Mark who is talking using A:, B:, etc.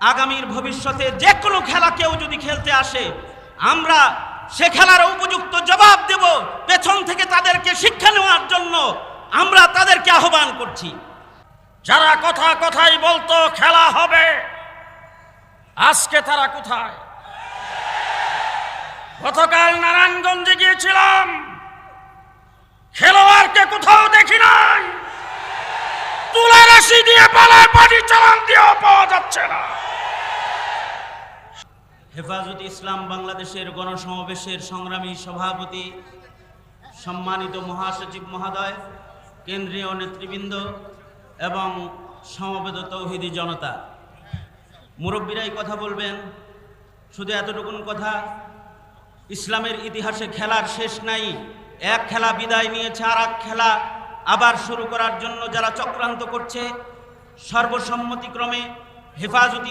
A: আগামীর ভবিষ্যতে যে কোনো খেলা কেউ যদি খেলতে আসে, আমরা সে খেলার উপযুক্ত জবাব দেব পেছন থেকে তাদেরকে শিক্ষা নেওয়ার জন্য। আমরা তাদেরকে আহ্বান করছি।
B: যারা কথা কথাই বলতো, খেলা হবে। আজকে তারা কোথায়? গতকাল নারায়ণগঞ্জে গিয়েছিলাম। খেলোয়াড়কে কোথাও দেখি নাই। তুলা রাশি দিয়ে পালায় বাড়ি
A: হেফাজত ইসলাম বাংলাদেশের গণসমাবেশের সংগ্রামী সভাপতি সম্মানিত মহাসচিব মহোদয়, কেন্দ্রীয় নেতৃবৃন্দ এবং সমবেত তৌহিদি জনতা। মুরব্বীরাই কথা বলবেন, শুধু এতটুকুন কথা, ইসলামের ইতিহাসে খেলার শেষ নাই, এক খেলা বিদায় নিয়েছে আর এক খেলা আবার শুরু করার জন্য যারা চক্রান্ত করছে, সর্বসম্মতিক্রমে হেফাজত